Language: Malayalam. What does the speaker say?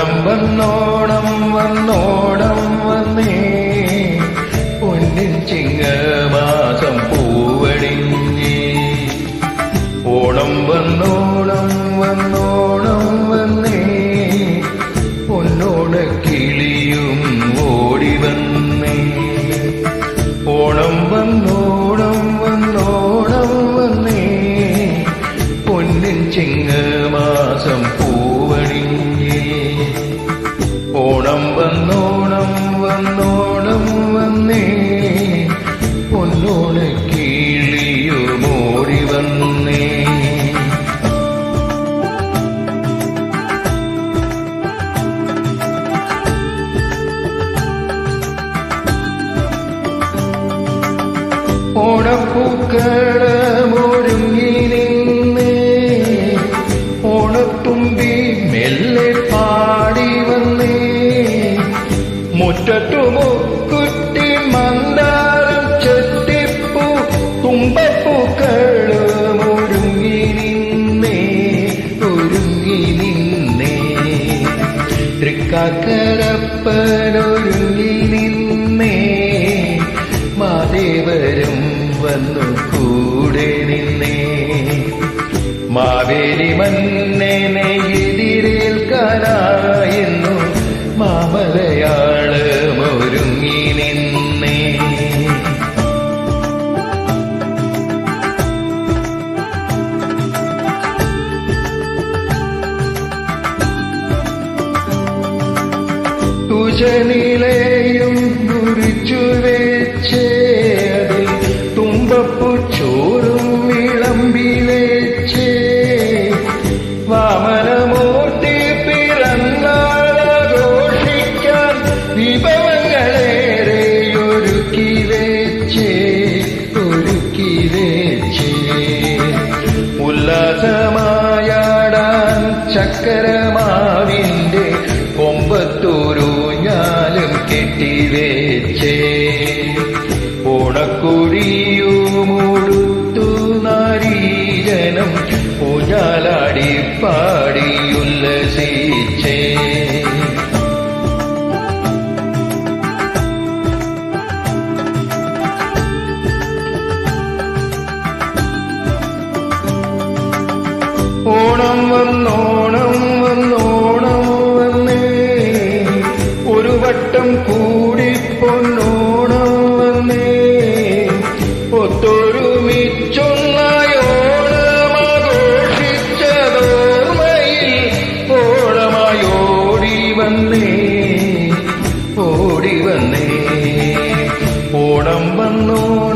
ഓണം ഓണപ്പൂക്കളമൊരുങ്ങി നിന്നേ പാടി വന്നേ മന്ദാരം ഒരുങ്ങി നിന്നേ. തൃക്കാക്കരപ്പനൊരുങ്ങി വന്നു കൂടെ നിന്നേ. മാവേലി മന്നനെ മാമലയാൾ ഒരുങ്ങി നിന്നേ. തുജനിലയും ഓണം വന്നോണം വന്നോണം വന്നേ. ഒരു വട്ടം കൂടി പൊന്നോണം വന്നേ. ഒത്തൊരുമിച്ചൊന്നായോണമാഘോഷിച്ചതോർമ്മയിൽ ഓണമായി ഓടി വന്നേ. ഓടി വന്നേ. ഓണം വന്നോണം